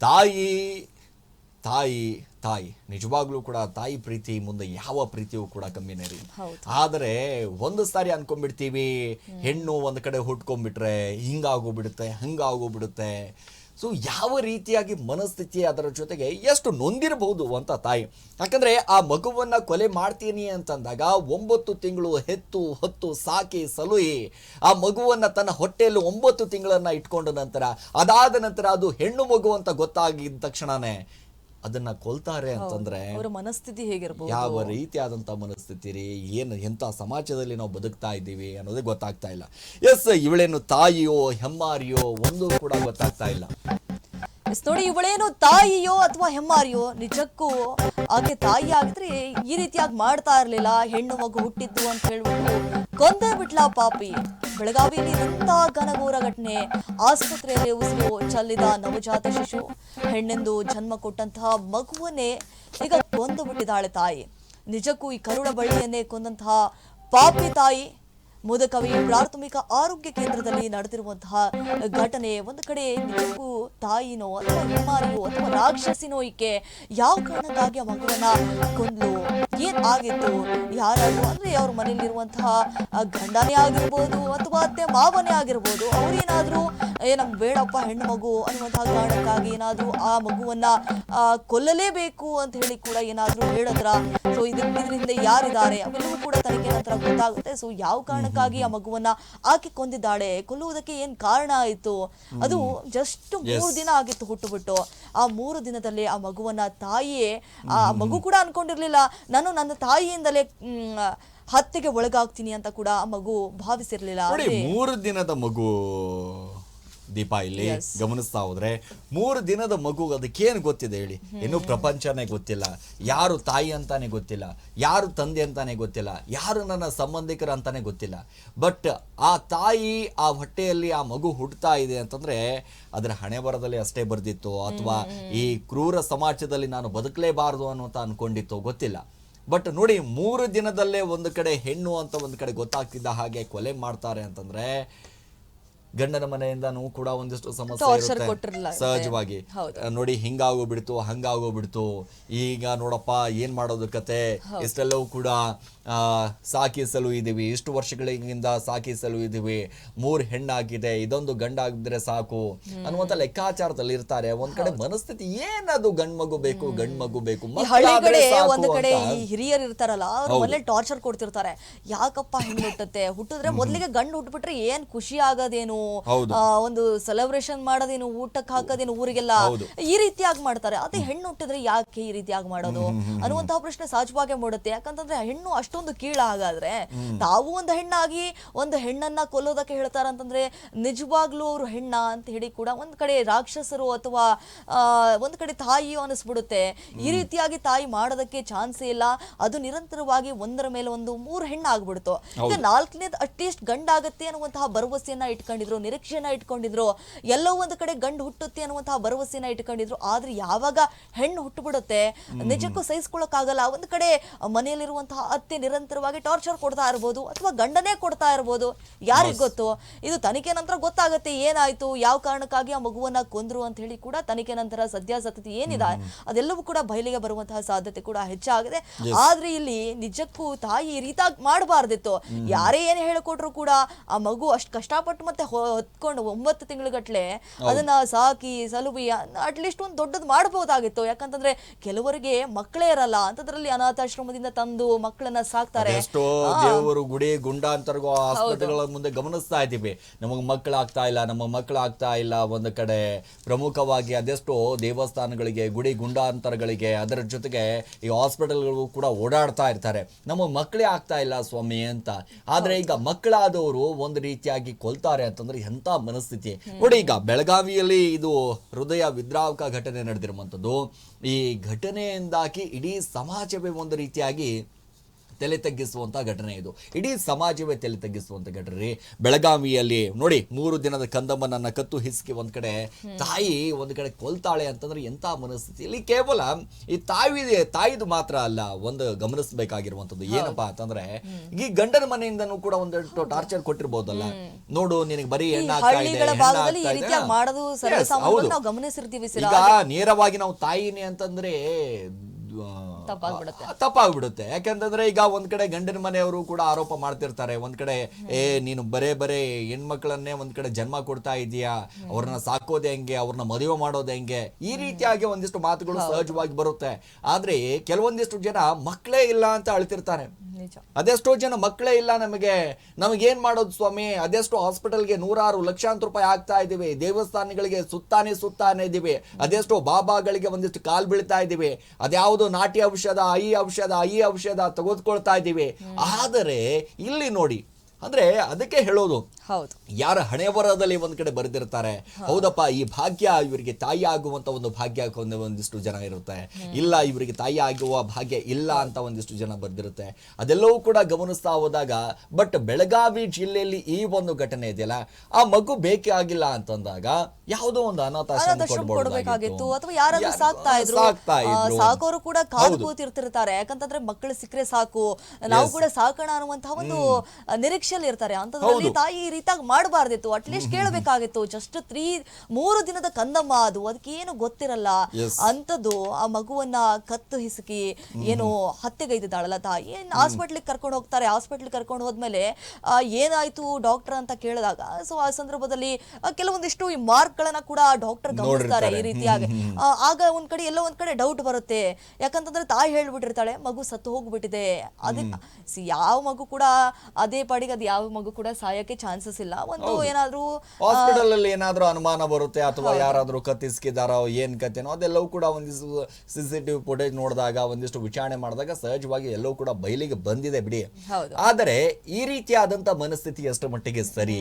ತಾಯಿ ತಾಯಿ ತಾಯಿ. ನಿಜವಾಗ್ಲೂ ಕೂಡ ತಾಯಿ ಪ್ರೀತಿ ಮುಂದೆ ಯಾವ ಪ್ರೀತಿಯೂ ಕೂಡ ಕಮ್ಮಿನೇ ರೀ. ಆದರೆ ಒಂದು ಸಾರಿ ಅನ್ಕೊಂಡ್ಬಿಡ್ತೀವಿ ಹೆಣ್ಣು ಒಂದ್ ಕಡೆ ಹುಟ್ಕೊಂಡ್ಬಿಟ್ರೆ ಹಿಂಗಾಗೋಗ್ಬಿಡುತ್ತೆ ಹಂಗಾಗೋಗ್ಬಿಡುತ್ತೆ. ಸೊ ಯಾವ ರೀತಿಯಾಗಿ ಮನಸ್ಥಿತಿ ಅದರ ಜೊತೆಗೆ ಎಷ್ಟು ನೊಂದಿರಬಹುದು ಅಂತ ತಾಯಿ. ಯಾಕಂದ್ರೆ ಆ ಮಗುವನ್ನ ಕೊಲೆ ಮಾಡ್ತೀನಿ ಅಂತಂದಾಗ ಒಂಬತ್ತು ತಿಂಗಳು ಹೆತ್ತು, ಹೊತ್ತು ಸಾಕಿ ಸಲುಹಿ ಆ ಮಗುವನ್ನ ತನ್ನ ಹೊಟ್ಟೆಯಲ್ಲಿ ಒಂಬತ್ತು ತಿಂಗಳನ್ನ ಇಟ್ಕೊಂಡ ನಂತರ ಅದಾದ ನಂತರ ಅದು ಹೆಣ್ಣು ಮಗು ಅಂತ ಗೊತ್ತಾಗಿದ್ದ ತಕ್ಷಣನೇ ಅದನ್ನ ಕೊಲ್ತಾರೆ ಅಂತಂದ್ರೆ ಅವರ ಮನಸ್ಥಿತಿ ಹೇಗಿರ್ಬೋದು? ಯಾವ ರೀತಿಯಾದಂತ ಮನಸ್ಥಿತಿ ರೀ? ಏನು ಎಂತ ಸಮಾಜದಲ್ಲಿ ನಾವು ಬದುಕ್ತಾ ಇದ್ದೀವಿ ಅನ್ನೋದೇ ಗೊತ್ತಾಗ್ತಾ ಇಲ್ಲ. ಎಸ್ ಇವಳೇನು ತಾಯಿಯೋ ಹೆಮ್ಮಾರಿಯೋ ಒಂದು ಕೂಡ ಗೊತ್ತಾಗ್ತಾ ಇಲ್ಲ. ಎಸ್ ನೋಡಿ, ಇವಳೇನು ತಾಯಿಯೋ ಅಥವಾ ಹೆಮ್ಮಾರಿಯೋ, ನಿಜಕ್ಕೂ ಆಕೆ ತಾಯಿ ಆಗಿದ್ರೆ ಈ ರೀತಿಯಾಗಿ ಮಾಡ್ತಾ ಇರ್ಲಿಲ್ಲ, ಹೆಣ್ಣು ಮಗು ಹುಟ್ಟಿದ್ದು ಅಂತ ಹೇಳ್ಬಿಟ್ಟು ಕೊಂದೇ ಬಿಟ್ಲಾ ಪಾಪಿ. ಬೆಳಗಾವಿಯಲ್ಲಿ ಇಂಥ ಘನಘೋರ ಘಟನೆ. ಆಸ್ಪತ್ರೆಯಲ್ಲಿ ಉಸಿರು ಚಲ್ಲಿದ ನವಜಾತ ಶಿಶು, ಹೆಣ್ಣೆಂದು ಜನ್ಮ ಕೊಟ್ಟಂತಹ ಮಗುವನ್ನೇ ಈಗ ಕೊಂದು ಬಿಟ್ಟಿದ್ದಾಳೆ ತಾಯಿ. ನಿಜಕ್ಕೂ ಈ ಕರುಳ ಬಳ್ಳಿಯನ್ನೇ ಕೊಂದಂತಹ ಪಾಪಿ ತಾಯಿ ಮುದಕವಿ ಪ್ರಾಥಮಿಕ ಆರೋಗ್ಯ ಕೇಂದ್ರದಲ್ಲಿ ನಡೆದಿರುವಂತಹ ಘಟನೆ. ಒಂದು ಕಡೆ ನಿಜಕ್ಕೂ ತಾಯಿನೋ ಅಥವಾ ಹೆಮ್ಮಾರಿಯೋ ಅಥವಾ ರಾಕ್ಷಸಿನೋ ಈಕೆ ಯಾವ ಕಾರಣಕ್ಕಾಗಿ ಆ ಮಗುವನ್ನ ಕೊಂದ್ಲು? ಏನ್ ಆಗಿತ್ತು? ಯಾರಾದ್ರು ಅಂದ್ರೆ ಅವ್ರ ಮನೆಯಲ್ಲಿರುವಂತಹ ಆ ಗಂಡನೇ ಆಗಿರ್ಬೋದು ಅಥವಾ ಅತ್ತೆ ಮಾವನೇ ಆಗಿರ್ಬೋದು ಅವ್ರೇನಾದ್ರೂ ಏ ನಮ್ಗೆ ಬೇಡಪ್ಪ ಹೆಣ್ಣು ಮಗು ಅನ್ನುವಂತಹ ಕಾರಣಕ್ಕಾಗಿ ಏನಾದ್ರೂ ಆ ಮಗುವನ್ನ ಆ, ಕೊಲ್ಲಲೇಬೇಕು ಅಂತ ಹೇಳಿ ಕೂಡ ಏನಾದ್ರೂ ಹೇಳದ್ರ? ಸೊ ಇದಕ್ಕೆ ಇದರಿಂದ ಯಾರಿದ್ದಾರೆ? ಅವೆಲ್ಲವೂ ಕೂಡ ತನಿಖೆ ನಂತರ ಗೊತ್ತಾಗುತ್ತೆ. ಸೊ ಯಾವ ಕಾರಣಕ್ಕಾಗಿ ಆ ಮಗುವನ್ನ ಆಕೆ ಕೊಂದಿದ್ದಾಳೆ? ಕೊಲ್ಲುವುದಕ್ಕೆ ಏನ್ ಕಾರಣ ಆಯ್ತು? ಅದು ಜಸ್ಟ್ ಮೂರು ದಿನ ಆಗಿತ್ತು ಹುಟ್ಟುಬಿಟ್ಟು. ಆ ಮೂರು ದಿನದಲ್ಲಿ ಆ ಮಗುವನ್ನ ತಾಯಿಯೇ ಆ ಮಗು ಕೂಡ ಅನ್ಕೊಂಡಿರ್ಲಿಲ್ಲ. ನಾನು ನನ್ನ ತಾಯಿಯಿಂದಲೇ ಹತ್ಯೆಗೆ ಒಳಗಾಗ್ತೀನಿ ಅಂತ ಕೂಡ ಆ ಮಗು ಭಾವಿಸಿರ್ಲಿಲ್ಲ. ನೋಡಿ ಮೂರು ದಿನದ ಮಗು ದೀಪಾ ಇಲ್ಲಿ ಗಮನಿಸ್ತಾ ಹೋದ್ರೆ ಮೂರು ದಿನದ ಮಗು ಅದಕ್ಕೇನು ಗೊತ್ತಿದೆ ಹೇಳಿ? ಇನ್ನು ಪ್ರಪಂಚನೇ ಗೊತ್ತಿಲ್ಲ. ಯಾರು ತಾಯಿ ಅಂತಾನೆ ಗೊತ್ತಿಲ್ಲ. ಯಾರು ತಂದೆ ಅಂತಾನೆ ಗೊತ್ತಿಲ್ಲ. ಯಾರು ನನ್ನ ಸಂಬಂಧಿಕರು ಅಂತಾನೆ ಗೊತ್ತಿಲ್ಲ. ಬಟ್ ಆ ತಾಯಿ ಆ ಹೊಟ್ಟೆಯಲ್ಲಿ ಆ ಮಗು ಹುಟ್ಟುತ್ತಾ ಇದೆ ಅಂತಂದ್ರೆ ಅದರ ಹಣೆ ಬರದಲ್ಲಿ ಅಷ್ಟೇ ಬರ್ದಿತ್ತು ಅಥವಾ ಈ ಕ್ರೂರ ಸಮಾಜದಲ್ಲಿ ನಾನು ಬದುಕಲೇಬಾರದು ಅಂತ ಅನ್ಕೊಂಡಿತ್ತು ಗೊತ್ತಿಲ್ಲ. ಬಟ್ ನೋಡಿ ಮೂರು ದಿನದಲ್ಲೇ ಒಂದು ಕಡೆ ಹೆಣ್ಣು ಅಂತ ಒಂದು ಕಡೆ ಗೊತ್ತಾಗ್ತಿದ್ದ ಹಾಗೆ ಕೊಲೆ ಮಾಡ್ತಾರೆ ಅಂತಂದ್ರೆ ಗಂಡನ ಮನೆಯಿಂದನೂ ಕೂಡ ಒಂದಿಷ್ಟು ಸಮಸ್ಯೆ ಇರುತ್ತೆ. ಸಹಜವಾಗಿ. ನೋಡಿ ಹಿಂಗಾಗೋಗ್ಬಿಡ್ತು ಹಂಗಾಗೋಗ್ಬಿಡ್ತು. ಈಗ ನೋಡಪ್ಪ ಏನ್ ಮಾಡೋದು ಕತೆ? ಇಷ್ಟೆಲ್ಲವೂ ಕೂಡ ಸಾಕಿಸಲು ಇದೀವಿ ಇಷ್ಟು ವರ್ಷಗಳಿಂದ ಸಾಕಿಸಲು ಇದೀವಿ ಮೂರ್ ಹೆಣ್ಣಾಗಿದೆ. ಇದೊಂದು ಗಂಡ ಆಗಿದ್ರೆ ಸಾಕು ಅನ್ನುವಂತ ಲೆಕ್ಕಾಚಾರದಲ್ಲಿ ಇರ್ತಾರೆ. ಒಂದ್ ಕಡೆ ಮನಸ್ಥಿತಿ ಏನದು ಗಂಡ್ ಮಗು ಬೇಕು? ಗಂಡ್ ಮಗು ಬೇಕು ಒಂದು ಕಡೆ ಹಿರಿಯರು ಇರ್ತಾರಲ್ಲ ಅವ್ರ ಮನೇಲಿ ಟಾರ್ಚರ್ ಕೊಡ್ತಿರ್ತಾರೆ. ಯಾಕಪ್ಪ ಹೆಣ್ಣು ಹುಟ್ಟುತ್ತೆ? ಹುಟ್ಟಿದ್ರೆ ಮೊದ್ಲಿಗೆ ಗಂಡು ಹುಟ್ಬಿಟ್ರೆ ಏನ್ ಖುಷಿ ಆಗೋದೇನು? ಒಂದು ಸೆಲೆಬ್ರೇಷನ್ ಮಾಡೋದೇನು ಊಟಕ್ಕೆ ಹಾಕೋದೇನು ಊರಿಗೆಲ್ಲ ಈ ರೀತಿಯಾಗಿ ಮಾಡ್ತಾರೆ. ಅದೇ ಹೆಣ್ಣು ಹುಟ್ಟಿದ್ರೆ ಯಾಕೆ ಈ ರೀತಿಯಾಗಿ ಮಾಡೋದು? ಅನ್ನುವಂತಹ ಪ್ರಶ್ನೆ ಸಹಜವಾಗಿ ಮೂಡುತ್ತೆ. ಯಾಕಂತಂದ್ರೆ ಹೆಣ್ಣು ಅಷ್ಟೊಂದು ಕೀಳ ಹಾಗಾದ್ರೆ ತಾವು ಒಂದು ಹೆಣ್ಣಾಗಿ ಒಂದು ಹೆಣ್ಣನ್ನ ಕೊಲ್ಲೋದಕ್ಕೆ ಹೇಳ್ತಾರ ಅಂತಂದ್ರೆ ನಿಜವಾಗ್ಲೂ ಅವರು ಹೆಣ್ಣ ಅಂತ ಹೇಳಿ ಕೂಡ ಒಂದ್ ಕಡೆ ರಾಕ್ಷಸರು ಅಥವಾ ಆ, ಒಂದ್ ಕಡೆ ತಾಯಿ ಅನಿಸ್ಬಿಡುತ್ತೆ. ಈ ರೀತಿಯಾಗಿ ತಾಯಿ ಮಾಡೋದಕ್ಕೆ ಚಾನ್ಸ್ ಇಲ್ಲ. ಅದು ನಿರಂತರವಾಗಿ ಒಂದರ ಮೇಲೆ ಒಂದು ಮೂರು ಹೆಣ್ಣು ಆಗ್ಬಿಡ್ತು ಈಗ ನಾಲ್ಕನೇದು ಅಟ್ಲೀಸ್ಟ್ ಗಂಡಾಗತ್ತೆ ಅನ್ನುವಂತಹ ಭರವಸೆಯನ್ನ ಇಟ್ಕೊಂಡಿದ್ರು ನಿರೀಕ್ಷೆಯನ್ನ ಇಟ್ಕೊಂಡಿದ್ರು ಎಲ್ಲೋ ಒಂದು ಕಡೆ ಗಂಡು ಹುಟ್ಟುತ್ತೆ ಅನ್ನುವಂತಹ ಭರವಸೆಯನ್ನ ಇಟ್ಕೊಂಡಿದ್ರು. ಆದ್ರೆ ಯಾವಾಗ ಹೆಣ್ಣು ಹುಟ್ಟುಬಿಡುತ್ತೆ ನಿಜಕ್ಕೂ ಸಹಿಸ್ಕೊಳಕ್ಕಾಗಲ್ಲ ಒಂದು ಕಡೆ ಮನೆಯಲ್ಲಿರುವಂತಹ ಅತ್ತೆ ನಿರಂತರವಾಗಿ ಟಾರ್ಚರ್ ಕೊಡ್ತಾ ಇರ್ಬೋದು ಅಥವಾ ಗಂಡನೇ ಕೊಡ್ತಾ ಇರ್ಬೋದು ಯಾರಿಗ್ ಗೊತ್ತು? ಇದು ತನಿಖೆ ನಂತರ ಗೊತ್ತಾಗುತ್ತೆ ಏನಾಯ್ತು ಯಾವ ಕಾರಣಕ್ಕಾಗಿ ಆ ಮಗುವನ್ನ ಕೊಂದ್ರು ಅಂತ ಹೇಳಿ ಕೂಡ ತನಿಖೆ ನಂತರ ಸತ್ಯಾಸತ್ಯತೆ ಏನಿದೆ ಅದೆಲ್ಲವೂ ಕೂಡ ಬಯಲಿಗೆ ಬರುವಂತಹ ಸಾಧ್ಯತೆ ಕೂಡ ಹೆಚ್ಚಾಗಿದೆ. ಆದ್ರೆ ಇಲ್ಲಿ ನಿಜಕ್ಕೂ ತಾಯಿ ಈ ರೀತಿಯಾಗಿ ಮಾಡಬಾರ್ದಿತ್ತು ಯಾರೇ ಏನ್ ಹೇಳಿಕೊಟ್ರು ಕೂಡ ಆ ಮಗು ಅಷ್ಟು ಕಷ್ಟಪಟ್ಟು ಮತ್ತೆ ಹೊತ್ಕೊಂಡು ಒಂಬತ್ತು ತಿಂಗಳುಗಟ್ಲೆ ಅದನ್ನ ಸಾಕಿ ಸಲುಬಿ ಅಟ್ಲೀಸ್ಟ್ ಒಂದು ದೊಡ್ಡದು ಮಾಡಬಹುದಾಗಿತ್ತು ಯಾಕಂತಂದ್ರೆ ಕೆಲವರಿಗೆ ಮಕ್ಕಳೇ ಇರಲ್ಲ. ಅಂತದ್ರಲ್ಲಿ ಅನಾಥಾಶ್ರಮದಿಂದ ತಂದು ಮಕ್ಕಳನ್ನ ಸಾಕ್ತಾರೆ. ಎಷ್ಟೋ ದೇವರು ಗುಡಿ ಗುಂಡಾಂತರ್ಗೋ ಆಸ್ಪತ್ರೆಗಳ ಮುಂದೆ ಗಮನಿಸ್ತಾ ಇದ್ದೀವಿ. ನಮಗೆ ಮಕ್ಕಳಾಗ್ತಾ ಇಲ್ಲ ನಮ್ಮ ಮಕ್ಕಳಾಗ್ತಾ ಇಲ್ಲ ಒಂದು ಕಡೆ. ಪ್ರಮುಖವಾಗಿ ಅದೆಷ್ಟೋ ದೇವಸ್ಥಾನಗಳಿಗೆ ಗುಡಿ ಗುಂಡಾಂತರಗಳಿಗೆ ಅದರ ಜೊತೆಗೆ ಈ ಹಾಸ್ಪಿಟಲ್ಗಳು ಕೂಡ ಓಡಾಡ್ತಾ ಇರ್ತಾರೆ. ನಮ್ಮ ಮಕ್ಕಳೇ ಆಗ್ತಾ ಇಲ್ಲ ಸ್ವಾಮಿ ಅಂತ. ಆದ್ರೆ ಈಗ ಮಕ್ಕಳಾದವರು ಒಂದು ರೀತಿಯಾಗಿ ಕೊಲ್ತಾರೆ ಅಂತಂದ್ರೆ ಎಂತ ಮನಸ್ಥಿತಿ? ನೋಡಿ, ಈಗ ಬೆಳಗಾವಿಯಲ್ಲಿ ಇದು ಹೃದಯ ವಿದ್ರಾವಕ ಘಟನೆ ನಡೆದಿರುವಂಥದ್ದು. ಈ ಘಟನೆಯಿಂದಾಗಿ ಇಡೀ ಸಮಾಜವೇ ಒಂದು ರೀತಿಯಾಗಿ ತಲೆ ತಗ್ಗಿಸುವಂತ ಘಟನೆ ಇದು. ಇಡೀ ಸಮಾಜವೇ ತಲೆ ತಗ್ಗಿಸುವಂತ ಘಟನೆ. ಬೆಳಗಾವಿಯಲ್ಲಿ ನೋಡಿ ಮೂರು ದಿನದ ಕಂದಮ್ಮನನ್ನ ಕತ್ತು ಹಿಸ್ಕಿ ಒಂದ್ ಕಡೆ ತಾಯಿ ಒಂದ್ ಕಡೆ ಕೊಲ್ತಾಳೆ ಅಂತಂದ್ರೆ ಎಂತ ಮನಸ್ಥಿತಿ? ಇಲ್ಲಿ ಕೇವಲ ಈ ತಾಯಿ ತಾಯಿದು ಮಾತ್ರ ಅಲ್ಲ ಒಂದು ಗಮನಿಸಬೇಕಾಗಿರುವಂತದ್ದು ಏನಪ್ಪಾ ಅಂತಂದ್ರೆ ಈ ಗಂಡನ ಮನೆಯಿಂದನೂ ಕೂಡ ಒಂದಷ್ಟು ಟಾರ್ಚರ್ ಕೊಟ್ಟಿರ್ಬೋದಲ್ಲ. ನೋಡು ನಿನಗೆ ಬರೀ ಹೆಣ್ಣು ಆಗ್ತಾ ಇದೆ, ಭಾಗದಲ್ಲಿ ಈ ಆಗ್ತಾ ಇದೆ. ರೀತಿಯಾಗಿ ಮಾಡೋದು Yes, ಸರ್ವೇಸಾಮಾನ್ಯವಾಗಿ ಹೌದು. ನಾವು ಗಮನಿಸಿರ್ತೀವಿ ಈಗ ನೇರವಾಗಿ ನಾವು ತಾಯಿನೇ ಅಂತಂದ್ರೆ ತಪ್ಪಾಗ್ಬಿಡುತ್ತೆ. ತಪ್ಪಾಗ್ಬಿಡುತ್ತೆ. ಯಾಕಂತಂದ್ರೆ ಈಗ ಒಂದ್ ಕಡೆ ಗಂಡನ ಮನೆಯವರು ಕೂಡ ಆರೋಪ ಮಾಡ್ತಿರ್ತಾರೆ. ಒಂದ್ ಕಡೆ ಏ ನೀನು ಬರೇ ಬರೇ ಹೆಣ್ಮಕ್ಳನ್ನೇ ಒಂದ್ ಕಡೆ ಜನ್ಮ ಕೊಡ್ತಾ ಇದೀಯಾ ಅವ್ರನ್ನ ಸಾಕೋದ್ ಹೆಂಗೆ? ಅವ್ರನ್ನ ಮದುವೆ ಮಾಡೋದು ಹೆಂಗೆ? ಈ ರೀತಿಯಾಗಿ ಒಂದಿಷ್ಟು ಮಾತುಗಳು ಸಹಜವಾಗಿ ಬರುತ್ತೆ. ಆದ್ರೆ ಕೆಲವೊಂದಿಷ್ಟು ಜನ ಮಕ್ಕಳೇ ಇಲ್ಲ ಅಂತ ಅಳ್ತಿರ್ತಾರೆ. ಅದೆಷ್ಟೋ ಜನ ಮಕ್ಕಳೇ ಇಲ್ಲ ನಮಗೆ. ನಮಗೇನ್ ಮಾಡೋದು ಸ್ವಾಮಿ? ಅದೆಷ್ಟೋ ಹಾಸ್ಪಿಟಲ್ಗೆ ನೂರಾರು ಲಕ್ಷಾಂತರ ರೂಪಾಯಿ ಆಗ್ತಾ ಇದೀವಿ ದೇವಸ್ಥಾನಗಳಿಗೆ ಸುತ್ತಾನೆ ಸುತ್ತಾನೆ ಇದೀವಿ ಅದೆಷ್ಟೋ ಬಾಬಾಗಳಿಗೆ ಒಂದಿಷ್ಟು ಕಾಲ್ ಬೀಳ್ತಾ ಇದೀವಿ ಅದ್ಯಾವುದು ನಾಟಿ ಔಷಧ ಐ ಔಷಧ ಈ ಔಷಧ ತೆಗೆದುಕೊಳ್ತಾ ಇದೀವಿ ಆದರೆ ಇಲ್ಲಿ ನೋಡಿ ಅಂದ್ರೆ ಅದಕ್ಕೆ ಹೇಳೋದು ಯಾರ ಹಣೆ ಬರದಲ್ಲಿ ಒಂದ್ ಕಡೆ ಬರೆದಿರ್ತಾರೆ. ಹೌದಪ್ಪ ಈ ಭಾಗ್ಯ ಇವರಿಗೆ ತಾಯಿ ಆಗುವಂತ ಒಂದು ಭಾಗ್ಯ ಒಂದು ಒಂದಿಷ್ಟು ಜನ ಇರುತ್ತೆ. ಇಲ್ಲ ಇವರಿಗೆ ತಾಯಿ ಆಗುವ ಭಾಗ್ಯ ಇಲ್ಲ ಅಂತ ಒಂದಿಷ್ಟು ಜನ ಬರ್ದಿರುತ್ತೆ. ಅದೆಲ್ಲವೂ ಕೂಡ ಗಮನಿಸ್ತಾ ಹೋದಾಗ ಬಟ್ ಬೆಳಗಾವಿ ಜಿಲ್ಲೆಯಲ್ಲಿ ಈ ಒಂದು ಘಟನೆ ಇದೆಯಲ್ಲ ಆ ಮಗು ಬೇಕೇ ಆಗಿಲ್ಲ ಅಂತಂದಾಗ ಯಾವುದೋ ಒಂದು ಅನಾಥಾಶ್ರಮ ಅನಾಥಾಶ್ರಮ ಕೊಡ್ಬೇಕಾಗಿತ್ತು ಅಥವಾ ಯಾರಾದ್ರೂ ಯಾರು- ಸಾಕ್ತಾ ಇದ್ರು. ಸಾಕೋರು ಕೂಡ ಕಾದು ಕೂತಿರ್ತಿರ್ತಾರೆ. ಯಾಕಂತಂದ್ರೆ ಮಕ್ಕಳು ಸಿಕ್ಕರೆ ಸಾಕು. ನಾವು ಕೂಡ ಸಾಕೋಣ ಅನ್ನುವಂತಹ ಒಂದು ನಿರೀಕ್ಷೆಯಲ್ಲಿ ಇರ್ತಾರೆ ಅಂತಂದ್ರೆ ತಾಯಿ ರೀತಿಯಾಗಿ ಮಾಡಬಾರ್ದಿತ್ತು. ಅಟ್ಲೀಸ್ಟ್ ಕೇಳಬೇಕಾಗಿತ್ತು. ಜಸ್ಟ್ ತ್ರೀ ಮೂರು ದಿನದ ಕಂದಮ್ಮ ಅದು. ಅದಕ್ಕೆ ಏನು ಗೊತ್ತಿರಲ್ಲ. ಅಂತದ್ದು ಆ ಮಗುವನ್ನ ಕತ್ತು ಹಿಸುಕಿ ಏನು ಹತ್ಯೆಗೈದಿದ್ದಾಳಲ್ಲ ತಾ ಏನ್ ಹಾಸ್ಪಿಟ್ಲಿಗೆ ಕರ್ಕೊಂಡು ಹೋಗ್ತಾರೆ? ಹಾಸ್ಪಿಟ್ಲಿಗೆ ಕರ್ಕೊಂಡು ಹೋದ್ಮೇಲೆ ಆ, ಏನಾಯ್ತು ಡಾಕ್ಟರ್ ಅಂತ ಕೇಳಿದಾಗ? ಸೊ ಆ ಸಂದರ್ಭದಲ್ಲಿ ಆ, ಕೆಲವೊಂದಿಷ್ಟು ಈ ಮಾರ್ಕ್ಗಳನ್ನ ಕೂಡ ಡಾಕ್ಟರ್ ಗಮನಿಸ್ತಾರೆ ಈ ರೀತಿಯಾಗಿ. ಆ, ಆಗ ಒಂದ್ ಕಡೆ ಎಲ್ಲೋ ಒಂದ್ ಕಡೆ ಡೌಟ್ ಬರುತ್ತೆ. ಯಾಕಂತಂದ್ರೆ ತಾಯಿ ಹೇಳ್ಬಿಟ್ಟಿರ್ತಾಳೆ ಮಗು ಸತ್ತು ಹೋಗ್ಬಿಟ್ಟಿದೆ. ಅದಕ್ಕೆ ಯಾವ ಮಗು ಕೂಡ ಅದೇ ಪಾಡಿಗೆ ಅದು ಯಾವ ಮಗು ಕೂಡ ಸಾಯಕ್ಕೆ ಚಾನ್ಸಸ್ ಇಲ್ಲ. ಒಂದು ಏನಾದ್ರೂ ಹಾಸ್ಪಿಟಲ್ ಅಲ್ಲಿ ಏನಾದ್ರೂ ಅನುಮಾನ ಬರುತ್ತೆ ಅಥವಾ ಯಾರಾದ್ರೂ ಕತ್ತಿಸ್ಕಿದಾರೋ ಏನ್ ಕತೆನೋ ಅದೆಲ್ಲವೂ ಕೂಡ ಒಂದಿಷ್ಟು ಸಿ ಸಿ ಟಿವಿ ಫುಟೇಜ್ ನೋಡಿದಾಗ ಒಂದಿಷ್ಟು ವಿಚಾರಣೆ ಮಾಡಿದಾಗ ಸಹಜವಾಗಿ ಎಲ್ಲವೂ ಕೂಡ ಬಯಲಿಗೆ ಬಂದಿದೆ ಬಿಡಿ. ಆದರೆ ಈ ರೀತಿಯಾದಂತ ಮನಸ್ಥಿತಿ ಎಷ್ಟು ಮಟ್ಟಿಗೆ ಸರಿ?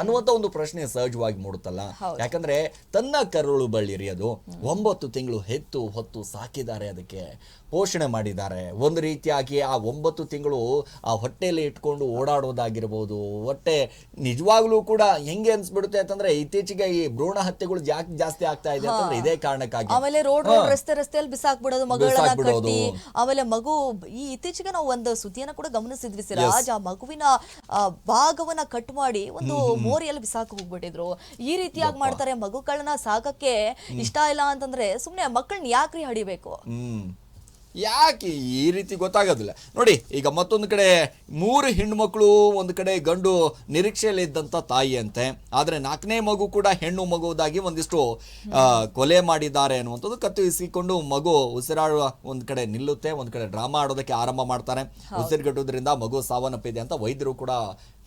ಅನ್ನುವಂತ ಒಂದು ಪ್ರಶ್ನೆ ಸಹಜವಾಗಿ ಮೂಡುತ್ತಲ್ಲ. ಯಾಕಂದ್ರೆ ತನ್ನ ಕರುಳು ಬಳ್ಳಿರಿ ಅದು. ಒಂಬತ್ತು ತಿಂಗಳು ಹೆತ್ತು ಹೊತ್ತು ಸಾಕಿದ್ದಾರೆ ಅದಕ್ಕೆ. ಪೋಷಣೆ ಮಾಡಿದ್ದಾರೆ. ಒಂದು ರೀತಿಯಾಗಿ ಆ ಒಂಬತ್ತು ತಿಂಗಳು ಆ ಹೊಟ್ಟೆಯಲ್ಲಿ ಇಟ್ಕೊಂಡು ಓಡಾಡೋದಾಗಿರ್ಬೋದು ಹೊಟ್ಟೆ ನಿಜವಾಗ್ಲೂ ಕೂಡ ಹೆಂಗೆ ಅನ್ಸ್ಬಿಡುತ್ತೆ ಅಂತಂದ್ರೆ ಇತ್ತೀಚೆಗೆ ಈ ಭ್ರೂಣ ಹತ್ಯೆಗಳು ಯಾಕೆ ಜಾಸ್ತಿ ಆಗ್ತಾ ಇದೆ ಅಂತಂದ್ರೆ ಇದೇ ಕಾರಣಕ್ಕಾಗಿ. ಆಮೇಲೆ ರೋಡ್ ರೋಡ್ ರಸ್ತೆ ರಸ್ತೆಯಲ್ಲಿ ಬಿಸಾಕ್ಬಿಡೋದು ಮಗಳನ್ನ. ಕಟ್ಟಿ ಆಮೇಲೆ ಮಗು ಈ ಇತ್ತೀಚೆಗೆ ನಾವು ಒಂದು ಸುದ್ದಿಯನ್ನ ಕೂಡ ಗಮನಿಸಿದ್ವಿ ಸಿರಾಜ್ ಆ ಮಗುವಿನ ಆ, ಭಾಗವನ್ನ ಕಟ್ ಮಾಡಿ ಒಂದು ಮೋರಿಯಲ್ಲಿ ಬಿಸಾಕ್ ಹೋಗ್ಬಿಟ್ಟಿದ್ರು. ಈ ರೀತಿಯಾಗಿ ಮಾಡ್ತಾರೆ ಮಗುಗಳನ್ನ ಸಾಕಕ್ಕೆ ಇಷ್ಟ ಇಲ್ಲ ಅಂತಂದ್ರೆ ಸುಮ್ನೆ ಮಕ್ಕಳನ್ನ ಯಾಕ್ರಿ ಹಡಿಬೇಕು? ಹ್ಮ್. ಯಾಕೆ ಈ ರೀತಿ ಗೊತ್ತಾಗೋದಿಲ್ಲ? ನೋಡಿ ಈಗ ಮತ್ತೊಂದು ಕಡೆ ಮೂರು ಹೆಣ್ಣುಮಕ್ಕಳು ಒಂದು ಕಡೆ ಗಂಡು ನಿರೀಕ್ಷೆಯಲ್ಲಿ ಇದ್ದಂಥ ತಾಯಿ ಅಂತೆ ಆದ್ರೆ ನಾಲ್ಕನೇ ಮಗು ಕೂಡ ಹೆಣ್ಣು ಮಗುವುದಾಗಿ ಒಂದಿಷ್ಟು ಕೊಲೆ ಮಾಡಿದ್ದಾರೆ ಅನ್ನುವಂಥದ್ದು ಕತ್ತು ಇಸಿಕೊಂಡು ಮಗು ಉಸಿರಾಡುವ ಒಂದು ಕಡೆ ನಿಲ್ಲುತ್ತೆ ಒಂದು ಕಡೆ ಡ್ರಾಮಾ ಆಡೋದಕ್ಕೆ ಆರಂಭ ಮಾಡ್ತಾರೆ. ಉಸಿರುಗಟ್ಟೋದ್ರಿಂದ ಮಗು ಸಾವನ್ನಪ್ಪಿದೆ ಅಂತ ವೈದ್ಯರು ಕೂಡ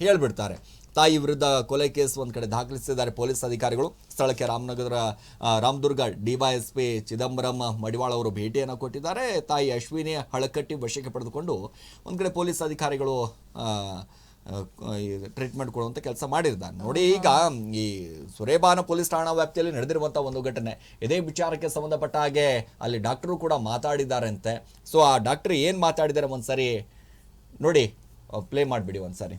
ಹೇಳ್ಬಿಡ್ತಾರೆ. ತಾಯಿ ವಿರುದ್ಧ ಕೊಲೆ ಕೇಸ್ ಒಂದು ಕಡೆ ದಾಖಲಿಸಿದ್ದಾರೆ ಪೊಲೀಸ್ ಅಧಿಕಾರಿಗಳು. ಸ್ಥಳಕ್ಕೆ ರಾಮನಗರ ರಾಮದುರ್ಗ ಡಿವೈಎಸ್ಪಿ ಚಿದಂಬರಂ ಮಡಿವಾಳ ಅವರು ಭೇಟಿಯನ್ನು ಕೊಟ್ಟಿದ್ದಾರೆ. ತಾಯಿ ಅಶ್ವಿನಿ ಹಳಕಟ್ಟಿ ವಶಕ್ಕೆ ಪಡೆದುಕೊಂಡು ಒಂದು ಕಡೆ ಪೊಲೀಸ್ ಅಧಿಕಾರಿಗಳು ಟ್ರೀಟ್ಮೆಂಟ್ ಕೊಡುವಂತ ಕೆಲಸ ಮಾಡಿದ್ದಾರೆ ನೋಡಿ ಈಗ ಈ ಸುರೇಬಾನ ಪೊಲೀಸ್ ಠಾಣಾ ವ್ಯಾಪ್ತಿಯಲ್ಲಿ ನಡೆದಿರುವಂತ ಒಂದು ಘಟನೆ. ಇದೇ ವಿಚಾರಕ್ಕೆ ಸಂಬಂಧಪಟ್ಟ ಹಾಗೆ ಅಲ್ಲಿ ಡಾಕ್ಟರು ಕೂಡ ಮಾತಾಡಿದ್ದಾರಂತೆ ಸೊ, ಆ ಡಾಕ್ಟರ್ ಏನು ಮಾತಾಡಿದ್ದಾರೆ ಒಂದ್ಸರಿ ನೋಡಿ ಪ್ಲೇ ಮಾಡಿಬಿಡಿ ಒಂದ್ಸರಿ.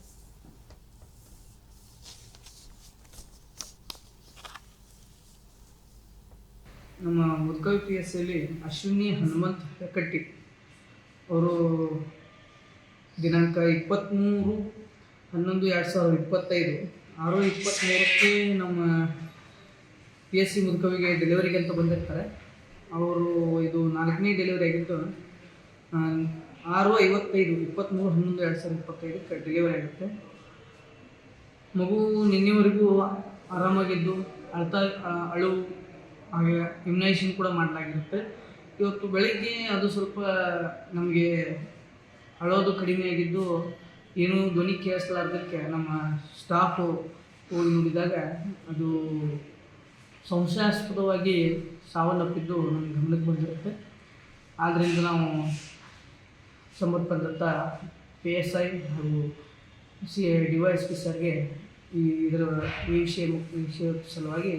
ನಮ್ಮ ಮುದ್ಕವಿ ಪಿ ಎಸ್ ಸಿಯಲ್ಲಿ ಅಶ್ವಿನಿ, ಹನುಮಂತ್ ಹೆಕಟ್ಟಿ ಅವರು ದಿನಾಂಕ ಇಪ್ಪತ್ತ್ಮೂರು ಹನ್ನೊಂದು ಎರಡು ಸಾವಿರದ ಇಪ್ಪತ್ತೈದು. ಆರು ಇಪ್ಪತ್ತ್ಮೂರಕ್ಕೆ ನಮ್ಮ ಪಿ ಎಸ್ ಸಿ ಮುದ್ಕವಿಗೆ ಡೆಲಿವರಿಗೆ ಅಂತ ಬಂದಿರ್ತಾರೆ. ಅವರು ಇದು ನಾಲ್ಕನೇ ಡೆಲಿವರಿ ಆಗಿತ್ತು. ಆರು ಐವತ್ತೈದು ಇಪ್ಪತ್ತ್ಮೂರು ಹನ್ನೊಂದು ಎರಡು ಸಾವಿರದ ಇಪ್ಪತ್ತೈದಕ್ಕೆ ಡೆಲಿವರಿ ಆಗುತ್ತೆ. ಮಗು ನಿನ್ನೆವರೆಗೂ ಆರಾಮಾಗಿದ್ದು, ಅಳ್ತಾ, ಅಳು ಹಾಗೆ ಇಮ್ಯುನೈಸೇಷನ್ ಕೂಡ ಮಾಡಲಾಗಿರುತ್ತೆ. ಇವತ್ತು ಬೆಳಿಗ್ಗೆ ಅದು ಸ್ವಲ್ಪ ನಮಗೆ ಅಳೋದು ಕಡಿಮೆ ಆಗಿದ್ದು ಏನೂ ಧ್ವನಿ ಕೇಳಿಸಲಾರ್ದಕ್ಕೆ ನಮ್ಮ ಸ್ಟಾಫು ಹೋಗಿ ನೋಡಿದಾಗ ಅದು ಸಂಶಯಾಸ್ಪದವಾಗಿ ಸಾವನ್ನಪ್ಪಿದ್ದು ನಮ್ಮ ಗಮನಕ್ಕೆ ಬಂದಿರುತ್ತೆ. ಆದ್ದರಿಂದ ನಾವು ಸಂಬಂಧಪಟ್ಟಂಥ ಪಿ ಎಸ್ ಐ ಹಾಗೂ C D Y S P ಸರ್ಗೆ ಈ ಇದರ ಈ ವಿಷಯ ವಿಷಯ ಸಲುವಾಗಿ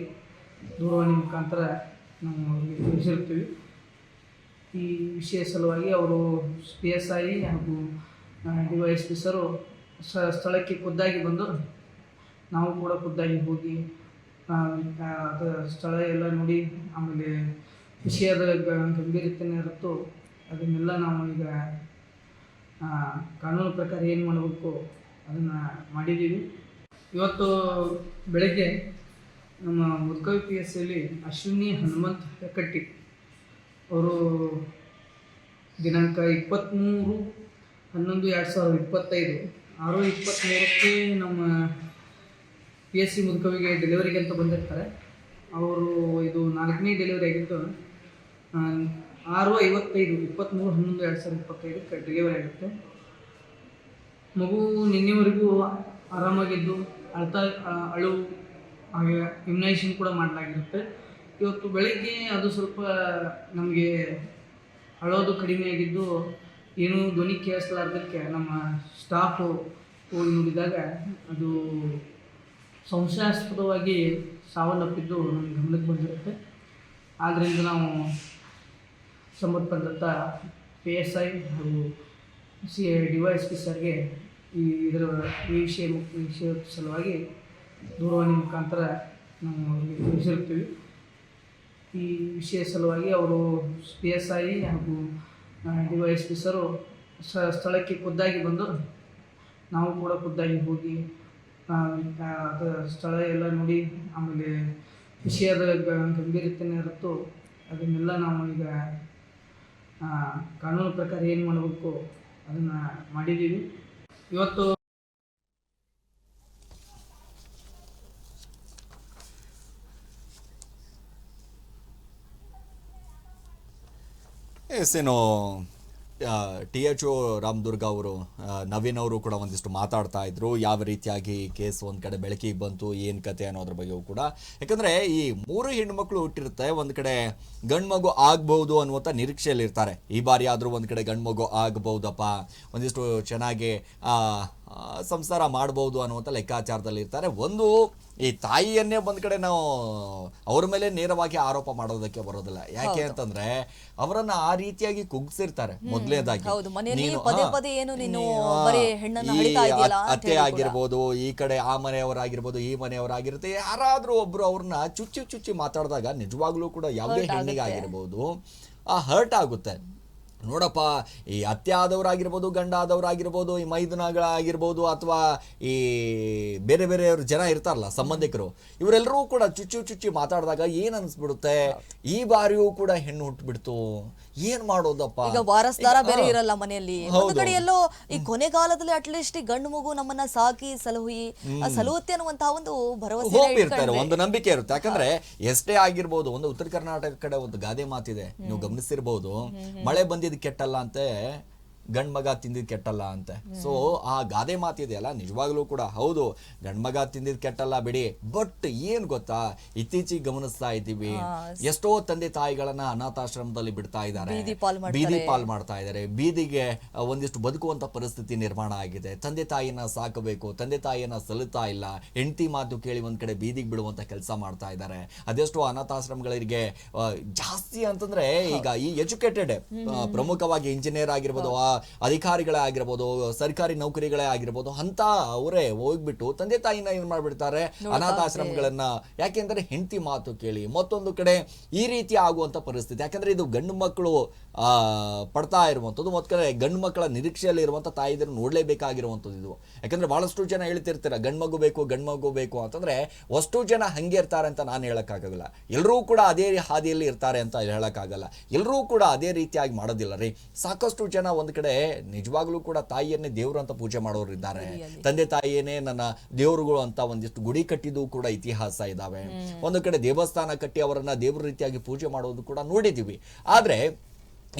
ದೂರವಾಣಿ ಮುಖಾಂತರ ನಾವು ಅವರಿಗೆ ತಿಳಿಸಿರ್ತೀವಿ ಈ ವಿಷಯ ಸಲುವಾಗಿ ಅವರು ಪಿ ಎಸ್ ಐ ಹಾಗೂ D Y S P sir ಸ್ಥಳಕ್ಕೆ ಖುದ್ದಾಗಿ ಬಂದು ನಾವು ಕೂಡ ಖುದ್ದಾಗಿ ಹೋಗಿ ಅದು ಸ್ಥಳ ಎಲ್ಲ ನೋಡಿ, ಆಮೇಲೆ ವಿಷಯದ ಗ- ಗಂಭೀರತೆಯನ್ನು ಇರುತ್ತೋ ಅದನ್ನೆಲ್ಲ ನಾವು ಈಗ ಕಾನೂನು ಪ್ರಕಾರ ಏನು ಮಾಡಬೇಕು ಅದನ್ನು ಮಾಡಿದ್ದೀವಿ. ಇವತ್ತು ಬೆಳಗ್ಗೆ ನಮ್ಮ ಮುದ್ಕವಿ ಪಿ ಎಸ್ ಸಿಯಲ್ಲಿ ಅಶ್ವಿನಿ, ಹನುಮಂತ್, ಹೆಕಟ್ಟಿ ಅವರು ದಿನಾಂಕ ಇಪ್ಪತ್ತ್ಮೂರು ಹನ್ನೊಂದು ಎರಡು ಸಾವಿರದ ಇಪ್ಪತ್ತೈದು. ಆರು ಇಪ್ಪತ್ತ್ಮೂರಕ್ಕೆ ನಮ್ಮ ಪಿ ಎಸ್ ಸಿ ಮುದ್ಕವಿಗೆ ಡೆಲಿವರಿಗೆ ಅಂತ ಬಂದಿರ್ತಾರೆ. ಅವರು ಇದು ನಾಲ್ಕನೇ ಡೆಲಿವರಿ ಆಗಿತ್ತು. ಆರು ಐವತ್ತೈದು ಇಪ್ಪತ್ತ್ಮೂರು ಹನ್ನೊಂದು ಎರಡು ಸಾವಿರದ ಇಪ್ಪತ್ತೈದಕ್ಕೆ ಡೆಲಿವರಿ ಆಗುತ್ತೆ. ಮಗು ನಿನ್ನೆವರೆಗೂ ಆರಾಮಾಗಿದ್ದು, ಅಳ್ತಾ, ಅಳು ಹಾಗೆ ಇಮ್ಯುನೈಸೇಷನ್ ಕೂಡ ಮಾಡಲಾಗಿರುತ್ತೆ. ಇವತ್ತು ಬೆಳಿಗ್ಗೆ ಅದು ಸ್ವಲ್ಪ ನಮಗೆ ಅಳೋದು ಕಡಿಮೆ ಆಗಿದ್ದು ಏನೂ ಧ್ವನಿ ಕೇಳಿಸಲಾರ್ದಕ್ಕೆ ನಮ್ಮ ಸ್ಟಾಫು ಹೋಗಿ ನೋಡಿದಾಗ ಅದು ಸಂಶಯಾಸ್ಪದವಾಗಿ ಸಾವನ್ನಪ್ಪಿದ್ದು ನಮ್ಮ ಗಮನಕ್ಕೆ ಬಂದಿರುತ್ತೆ. ಆದ್ದರಿಂದ ನಾವು ಸಂಬಂಧಪಟ್ಟಂಥ ಪಿ ಎಸ್ ಐ ಹಾಗೂ C D Y S P ಸರ್ಗೆ ಈ ಇದರ ಈ ವಿಷಯ ವಿಷಯ ಸಲುವಾಗಿ ದೂರವಾಣಿ ಮುಖಾಂತರ ನಾವು ಅವರಿಗೆ ತಿಳಿಸಿರ್ತೀವಿ ಈ ವಿಷಯ ಸಲುವಾಗಿ ಅವರು ಪಿ ಎಸ್ ಐ ಹಾಗೂ D Y S P sir ಸ್ಥಳಕ್ಕೆ ಖುದ್ದಾಗಿ ಬಂದು ನಾವು ಕೂಡ ಖುದ್ದಾಗಿ ಹೋಗಿ ಅದು ಸ್ಥಳ ಎಲ್ಲ ನೋಡಿ, ಆಮೇಲೆ ವಿಷಯದ ಗಂಭೀರತೆಯೇ ಇರುತ್ತೋ ಅದನ್ನೆಲ್ಲ ನಾವು ಈಗ ಕಾನೂನು ಪ್ರಕಾರ ಏನು ಮಾಡಬೇಕು ಅದನ್ನು ಮಾಡಿದ್ದೀವಿ. ಇವತ್ತು ಎಸ್ ಏನು ಟಿ ಎಚ್ ಒ ರಾಮದುರ್ಗ ಅವರು ನವೀನ್ ಅವರು ಕೂಡ ಒಂದಿಷ್ಟು ಮಾತಾಡ್ತಾ ಇದ್ರು. ಯಾವ ರೀತಿಯಾಗಿ ಕೇಸ್ ಒಂದು ಕಡೆ ಬೆಳಕಿಗೆ ಬಂತು, ಏನು ಕತೆ ಅನ್ನೋದ್ರ ಬಗ್ಗೆಯೂ ಕೂಡ. ಯಾಕಂದ್ರೆ ಈ ಮೂರು ಹೆಣ್ಮಕ್ಳು ಹುಟ್ಟಿರುತ್ತೆ, ಒಂದು ಕಡೆ ಗಂಡ್ಮಗು ಆಗ್ಬಹುದು ಅನ್ನುವಂಥ ನಿರೀಕ್ಷೆಯಲ್ಲಿ ಇರ್ತಾರೆ ಈ ಬಾರಿ ಆದರೂ ಒಂದ್ ಕಡೆ ಗಂಡ್ಮಗು ಆಗ್ಬಹುದಪ್ಪ ಒಂದಿಷ್ಟು ಚೆನ್ನಾಗಿ ಸಂಸಾರ ಮಾಡ್ಬೋದು ಅನ್ನುವಂಥ ಲೆಕ್ಕಾಚಾರದಲ್ಲಿ ಇರ್ತಾರೆ ಒಂದು ಈ ತಾಯಿಯನ್ನೇ ಒಂದ್ ಕಡೆ ನಾವು ಅವ್ರ ಮೇಲೆ ನೇರವಾಗಿ ಆರೋಪ ಮಾಡೋದಕ್ಕೆ ಬರೋದಿಲ್ಲ. ಯಾಕೆ ಅಂತಂದ್ರೆ ಅವರನ್ನ ಆ ರೀತಿಯಾಗಿ ಕುಗ್ಸಿರ್ತಾರೆ ಮೊದ್ಲೇದಾಗಿ. ಅತ್ತೆ ಆಗಿರ್ಬೋದು ಈ ಕಡೆ ಆ ಮನೆಯವರಾಗಿರ್ಬೋದು ಈ ಮನೆಯವರಾಗಿರುತ್ತೆ. ಯಾರಾದ್ರೂ ಒಬ್ರು ಅವ್ರನ್ನ ಚುಚ್ಚಿ ಚುಚ್ಚಿ ಮಾತಾಡಿದಾಗ ನಿಜವಾಗ್ಲೂ ಕೂಡ ಯಾವುದೇ ಹೆಣ್ಣಿಗೆ ಆಗಿರ್ಬೋದು ಆ ಹರ್ಟ್ ಆಗುತ್ತೆ. ನೋಡಪ್ಪ ಈ ಅತ್ತೆ ಆದವರಾಗಿರ್ಬೋದು ಗಂಡ ಆದವರಾಗಿರ್ಬೋದು ಈ ಮೈದುನಗಳಾಗಿರ್ಬೋದು ಅಥವಾ ಈ ಬೇರೆ ಬೇರೆಯವ್ರ ಜನ ಇರ್ತಾರಲ್ಲ ಸಂಬಂಧಿಕರು ಇವರೆಲ್ಲರೂ ಕೂಡ ಚುಚ್ಚು ಚುಚ್ಚಿ ಮಾತಾಡಿದಾಗ ಏನ್ ಅನ್ಸ್ಬಿಡುತ್ತೆ? ಈ ಬಾರಿಯೂ ಕೂಡ ಹೆಣ್ಣು ಹುಟ್ಟುಬಿಡ್ತು ಏನ್ ಮಾಡೋದಪ್ಪ? ಈಗ ವಾರಸ್ದಾರ ಬೇರೆ ಇರಲ್ಲ ಮನೆಯಲ್ಲಿ. ಒಂದು. ಕಡೆ ಎಲ್ಲೋ ಈ ಕೊನೆಗಾಲದಲ್ಲಿ ಅಟ್ಲೀಸ್ಟ್ ಈ ಗಂಡು ಮಗು ನಮ್ಮನ್ನ ಸಾಕಿ ಸಲಹುಯಿ ಸಲಹುತ್ತೆ ಅನ್ನುವಂತಹ ಒಂದು ಭರವಸೆ ಇರ್ತಾರೆ ಒಂದು ನಂಬಿಕೆ ಇರುತ್ತೆ. ಯಾಕಂದ್ರೆ ಎಷ್ಟೇ ಆಗಿರ್ಬೋದು ಒಂದು ಉತ್ತರ ಕರ್ನಾಟಕ ಕಡೆ ಒಂದು ಗಾದೆ ಮಾತಿದೆ. ನೀವು ಗಮನಿಸಿರ್ಬೋದು ಮಳೆ ಬಂದಿದ್ ಕೆಟ್ಟಲ್ಲ ಅಂತೆ ಗಂಡ್ ಮಗ ತಿಂದಿದ್ ಕೆಟ್ಟಲ್ಲ ಅಂತ. ಸೊ ಆ ಗಾದೆ ಮಾತಿದೆಯಲ್ಲ ನಿಜವಾಗ್ಲೂ ಕೂಡ. ಹೌದು ಗಂಡ್ ಮಗ ತಿಂದಿದ್ ಕೆಟ್ಟಲ್ಲ ಬಿಡಿ. ಬಟ್ ಏನ್ ಗೊತ್ತಾ? ಇತ್ತೀಚಿಗೆ ಗಮನಿಸ್ತಾ ಇದ್ದೀವಿ. ಎಷ್ಟೋ ತಂದೆ ತಾಯಿಗಳನ್ನ ಅನಾಥಾಶ್ರಮದಲ್ಲಿ ಬಿಡ್ತಾ ಇದ್ದಾರೆ. ಬೀದಿ ಪಾಲ್ ಮಾಡ್ತಾ ಇದ್ದಾರೆ. ಬೀದಿಗೆ ಒಂದಿಷ್ಟು ಬದುಕುವಂತ ಪರಿಸ್ಥಿತಿ ನಿರ್ಮಾಣ ಆಗಿದೆ. ತಂದೆ ತಾಯಿಯನ್ನ ಸಾಕಬೇಕು ತಂದೆ ತಾಯಿಯನ್ನ ಸಲ್ಲುತ್ತಾ ಇಲ್ಲ. ಹೆಂಡತಿ ಮಾತು ಕೇಳಿ ಒಂದ್ ಕಡೆ ಬೀದಿಗೆ ಬಿಡುವಂತ ಕೆಲಸ ಮಾಡ್ತಾ ಇದ್ದಾರೆ. ಅದೆಷ್ಟೋ ಅನಾಥಾಶ್ರಮಗಳಿಗೆ ಜಾಸ್ತಿ ಅಂತಂದ್ರೆ ಈಗ ಈ ಎಜುಕೇಟೆಡ್ ಪ್ರಮುಖವಾಗಿ ಇಂಜಿನಿಯರ್ ಆಗಿರ್ಬೋದು ಆ ಅಧಿಕಾರಿಗಳೇ ಆಗಿರ್ಬೋದು ಸರ್ಕಾರಿ ನೌಕರಿಗಳೇ ಆಗಿರ್ಬೋದು ಅಂತ ಅವರೇ ಹೋಗ್ಬಿಟ್ಟು ತಂದೆ ತಾಯಿನ ಏನ್ ಮಾಡ್ಬಿಡ್ತಾರೆ? ಅನಾಥಾಶ್ರಮಗಳನ್ನ ಯಾಕೆಂದ್ರೆ ಹೆಂಡತಿ ಮಾತು ಕೇಳಿ ಮತ್ತೊಂದು ಕಡೆ ಈ ರೀತಿ ಆಗುವಂತ ಪರಿಸ್ಥಿತಿ ಯಾಕಂದ್ರೆ ಇದು ಗಂಡು ಮಕ್ಕಳು ಆ ಪಡ್ತಾ ಇರುವಂಥದ್ದು ಮತ್ತ ಕಡೆ ಗಂಡು ಮಕ್ಕಳ ನಿರೀಕ್ಷೆಯಲ್ಲಿ ಇರುವಂತ ತಾಯಿದ್ರು ನೋಡ್ಲೇಬೇಕಾಗಿರುವಂಥದ್ದು ಇದು. ಯಾಕಂದ್ರೆ ಬಹಳಷ್ಟು ಜನ ಹೇಳ್ತಿರ್ತೀರ ಗಂಡು ಮಗು ಬೇಕು ಗಂಡು ಮಗು ಬೇಕು ಅಂತಂದ್ರೆ ಅಷ್ಟು ಜನ ಹಂಗೆ ಇರ್ತಾರೆ ಅಂತ ನಾನು ಹೇಳಕ್ಕಾಗಲ್ಲ. ಎಲ್ಲರೂ ಕೂಡ ಅದೇ ಹಾದಿಯಲ್ಲಿ ಇರ್ತಾರೆ ಅಂತ ಹೇಳಕ್ಕಾಗಲ್ಲ. ಎಲ್ಲರೂ ಕೂಡ ಅದೇ ರೀತಿಯಾಗಿ ಮಾಡೋದಿಲ್ಲ ರೀ. ಸಾಕಷ್ಟು ಜನ ಒಂದ್ ಕಡೆ ನಿಜವಾಗ್ಲೂ ಕೂಡ ತಾಯಿಯನ್ನೇ ದೇವರು ಅಂತ ಪೂಜೆ ಮಾಡೋರು ಇದ್ದಾರೆ. ತಂದೆ ತಾಯಿಯೇನೆ ನನ್ನ ದೇವರುಗಳು ಅಂತ ಒಂದಿಷ್ಟು ಗುಡಿ ಕಟ್ಟಿದ್ದು ಕೂಡ ಇತಿಹಾಸ ಇದಾವೆ. ಒಂದು ಕಡೆ ದೇವಸ್ಥಾನ ಕಟ್ಟಿ ಅವರನ್ನ ದೇವ್ರ ರೀತಿಯಾಗಿ ಪೂಜೆ ಮಾಡೋದು ಕೂಡ ನೋಡಿದೀವಿ. ಆದ್ರೆ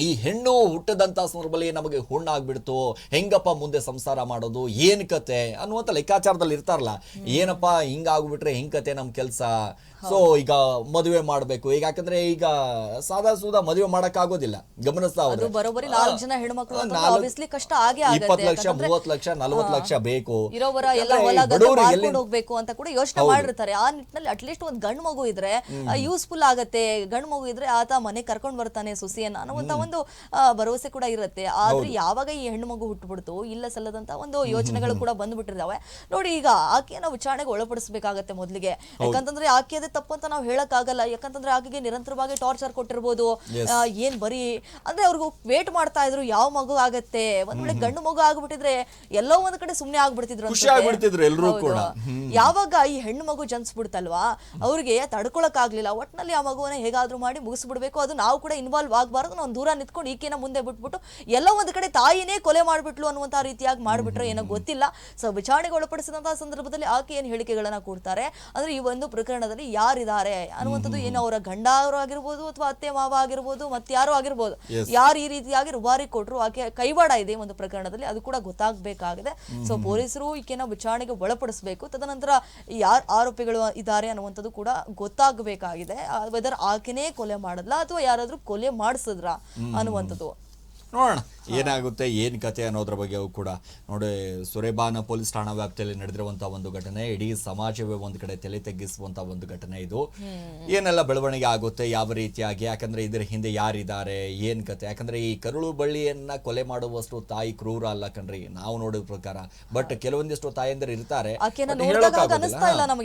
ಈ ಹೆಣ್ಣು ಹುಟ್ಟದಂತ ಸಂದರ್ಭದಲ್ಲಿ ನಮಗೆ ಹುಣ್ಣಾಗ್ಬಿಡ್ತು ಹೆಂಗಪ್ಪ ಮುಂದೆ ಸಂಸಾರ ಮಾಡೋದು? ಏನ್ ಕತೆ? ಅನ್ನುವಂಥ ಲೆಕ್ಕಾಚಾರದಲ್ಲಿ ಇರ್ತಾರಲ್ಲ. ಏನಪ್ಪ ಹಿಂಗಾಗ್ಬಿಟ್ರೆ ಹೆಂಗ್ ಕತೆ ನಮ್ಮ ಕೆಲಸ? ಸೊ ಈಗ ಮದುವೆ ಮಾಡಬೇಕು. ಈಗ ಯಾಕಂದ್ರೆ ಈಗ ಸಾದಾ ಸೂದಾ ಮದುವೆ ಮಾಡಕ್ ಆಗೋದಿಲ್ಲ ಗಮನಿಸ್ತಾ ಹೋದ್ರೆ. ಬರೋಬ್ಬರಿ ನಾಲ್ಕು ಜನ ಹೆಣ್ಮಕ್ಳು ಆಬ್ವಿಯಸ್ಲಿ ಕಷ್ಟ ಆಗೇ ಆಗುತ್ತೆ. ಇಪ್ಪತ್ತು ಲಕ್ಷ ಮೂವತ್ತು ಲಕ್ಷ ನಲ್ವತ್ತು ಲಕ್ಷ ಬೇಕು. ಇರೋವರ ಎಲ್ಲ ಹೊಲ ಮಾರ್ಕೊಂಡು ಹೋಗ್ಬೇಕು ಅಂತ ಕೂಡ ಯೋಚನೆ ಮಾಡಿರ್ತಾರೆ. ಆ ನಿಟ್ಟಿನಲ್ಲಿ ಅಟ್ಲೀಸ್ಟ್ ಒಂದು ಗಂಡು ಮಗು ಇದ್ರೆ ಯೂಸ್ಫುಲ್ ಆಗತ್ತೆ. ಗಂಡು ಮಗು ಇದ್ರೆ ಆತ ಮನೆ ಕರ್ಕೊಂಡ್ ಬರ್ತಾನೆ ಸುಸಿಯನ್ನ ಅನ್ನುವಂತ ಒಂದು ಭರವಸೆ ಕೂಡ ಇರುತ್ತೆ. ಆದ್ರೆ ಯಾವಾಗ ಈ ಹೆಣ್ಣು ಮಗು ಹುಟ್ಟುಬಿಡ್ತು ಇಲ್ಲ ಸಲ್ಲದಂತ ಒಂದು ಯೋಚನೆಗಳು ಕೂಡ ಬಂದ್ಬಿಟ್ಟಿರ್ತಾವೆ ನೋಡಿ ಈಗ ಆಕೆಯನ್ನ ವಿಚಾರಣೆಗೆ ಒಳಪಡಿಸಬೇಕಾಗತ್ತೆ ಮೊದಲಿಗೆ. ಯಾಕಂತಂದ್ರೆ ಆಕೆಯದೇ ತಪ್ಪು ಅಂತ ನಾವು ಹೇಳಕ್ಕಾಗಲ್ಲ. ಯಾಕಂತಂದ್ರೆ ಆಕೆಗೆ ನಿರಂತರವಾಗಿ ಟಾರ್ಚರ್ ಕೊಟ್ಟಿರ್ಬೋದು. ಆ, ಏನ್ ಬರೀ ಅಂದ್ರೆ ಅವ್ರಿಗೂ ವೇಟ್ ಮಾಡ್ತಾ ಇದ್ರು ಯಾವ ಮಗು ಆಗತ್ತೆ? ಒಂದ್ ವೇಳೆ ಗಂಡು ಮಗು ಆಗ್ಬಿಟ್ಟಿದ್ರೆ ಎಲ್ಲೋ ಒಂದ್ ಕಡೆ ಸುಮ್ನೆ ಆಗ್ಬಿಡ್ತಿದ್ರು ಖುಷಿ ಅನ್ಸುತ್ತೆ. ಆಗ್ಬಿಡ್ತಿದ್ರು ಎಲ್ರೂ ಹೌದು. ಕೂಡ. ಯಾವಾಗ ಈ ಹೆಣ್ಣು ಮಗು ಜನಿಸ್ಬಿಡ್ತಲ್ವಾ? ಅವ್ರಿಗೆ ತಡ್ಕೊಳಕ್ ಆಗ್ಲಿಲ್ಲ ಒಟ್ನಲ್ಲಿ ಆ ಮಗುವನ್ನ ಹೇಗಾದ್ರೂ ಮಾಡಿ ಮುಗಿಸ್ಬಿಡ್ಬೇಕು. ಅದು ನಾವು ಕೂಡ ಇನ್ವಾಲ್ವ್ ಆಗ್ಬಾರ್ದು. ನಾವು ದೂರ ನಿಂತ್ಕೊಂಡು ಈಕೆನ ಮುಂದೆ ಬಿಟ್ಬಿಟ್ಟು ಎಲ್ಲೋ ಒಂದ್ ಕಡೆ ತಾಯಿನೇ ಕೊಲೆ ಮಾಡ್ಬಿಟ್ಲು ಅನ್ನುವಂತ ರೀತಿಯಾಗಿ ಮಾಡ್ಬಿಟ್ರೆ ಏನೋ ಗೊತ್ತಿಲ್ಲ. ಸೊ ವಿಚಾರಣೆಗೆ ಒಳಪಡಿಸಿದಂತಹ ಸಂದರ್ಭದಲ್ಲಿ ಆಕೆ ಏನ್ ಹೇಳಿಕೆಗಳನ್ನ ಕೊಡ್ತಾರೆ? ಅಂದ್ರೆ ಈ ಒಂದು ಪ್ರಕರಣದಲ್ಲಿ ಯಾರಿದ್ದಾರೆ ಅನ್ನುವಂಥದ್ದು ಏನು ಅವರ ಗಂಡ ಅವರು ಆಗಿರ್ಬೋದು ಅಥವಾ ಅತ್ತೆ ಮಾವ ಆಗಿರ್ಬೋದು ಮತ್ತೆ ಯಾರು ಆಗಿರ್ಬೋದು. ಯಾರು ಈ ರೀತಿಯಾಗಿ ರುಬಾರಿ ಕೊಟ್ಟರು ಆಕೆ ಕೈವಾಡ ಇದೆ ಒಂದು ಪ್ರಕರಣದಲ್ಲಿ ಅದು ಕೂಡ ಗೊತ್ತಾಗಬೇಕಾಗಿದೆ. ಸೊ ಪೊಲೀಸರು ಈಕೆನ ವಿಚಾರಣೆಗೆ ಒಳಪಡಿಸಬೇಕು. ತದನಂತರ ಯಾರು ಆರೋಪಿಗಳು ಇದ್ದಾರೆ ಅನ್ನುವಂಥದ್ದು ಕೂಡ ಗೊತ್ತಾಗಬೇಕಾಗಿದೆ. ವೆದರ್ ಆಕೆನೇ ಕೊಲೆ ಮಾಡಲ್ಲ ಅಥವಾ ಯಾರಾದರೂ ಕೊಲೆ ಮಾಡಿಸಿದ್ರ ಅನ್ನುವಂಥದ್ದು. ನೋಡೋಣ. ಏನಾಗುತ್ತೆ ಏನು ಕತೆ ಅನ್ನೋದ್ರ ಬಗ್ಗೆ ಕೂಡ. ನೋಡಿ ಸುರೇಬಾನ ಪೊಲೀಸ್ ಠಾಣಾ ವ್ಯಾಪ್ತಿಯಲ್ಲಿ ನಡೆದಿರುವಂತಹ ಒಂದು ಘಟನೆ ಇಡೀ ಸಮಾಜವೇ ಒಂದು ಕಡೆ ತಲೆ ತಗ್ಗಿಸುವಂತ ಒಂದು ಘಟನೆ ಇದು. ಏನೆಲ್ಲ ಬೆಳವಣಿಗೆ ಆಗುತ್ತೆ ಯಾವ ರೀತಿಯಾಗಿ ಯಾಕಂದ್ರೆ ಇದರ ಹಿಂದೆ ಯಾರಿದ್ದಾರೆ ಏನ್ ಕತೆ? ಯಾಕಂದ್ರೆ ಈ ಕರುಳು ಬಳ್ಳಿಯನ್ನ ಕೊಲೆ ಮಾಡುವಷ್ಟು ತಾಯಿ ಕ್ರೂರ ಅಲ್ಲ ಕಣ್ರಿ ನಾವು ನೋಡಿದ ಪ್ರಕಾರ. ಬಟ್ ಕೆಲವೊಂದಿಷ್ಟು ತಾಯಂದಿರು ಇರ್ತಾರೆ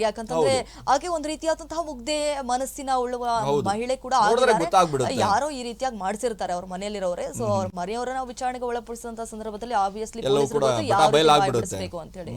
ಯಾಕಂತಂದ್ರೆ ಆಕೆ ಒಂದು ರೀತಿಯಾದಂತಹ ಮುಗ್ಧೆ ಮನಸ್ಸಿನ ಉಳ್ಳುವ ಮಹಿಳೆ ಕೂಡ. ಯಾರೋ ಈ ರೀತಿಯಾಗಿ ಮಾಡ್ಸಿರ್ತಾರೆ ಅವ್ರ ಮನೆಯಲ್ಲಿರೋರೆ. ಸೊ ಅವ್ರ ಮನೆಯವರನ್ನ ವಿಚಾರಣೆಗೆ ಒಳಪಡಿಸಿದಂತ ಸಂದರ್ಭದಲ್ಲಿ ಆಬ್ವಿಯಸ್ಲಿ ಎಲ್ಲವೂ ಪೊಲೀಸರು ಕೂಡ ಬಯಲಾಗ್ಬಿಡುತ್ತೆ. ಅಂತ ಹೇಳಿ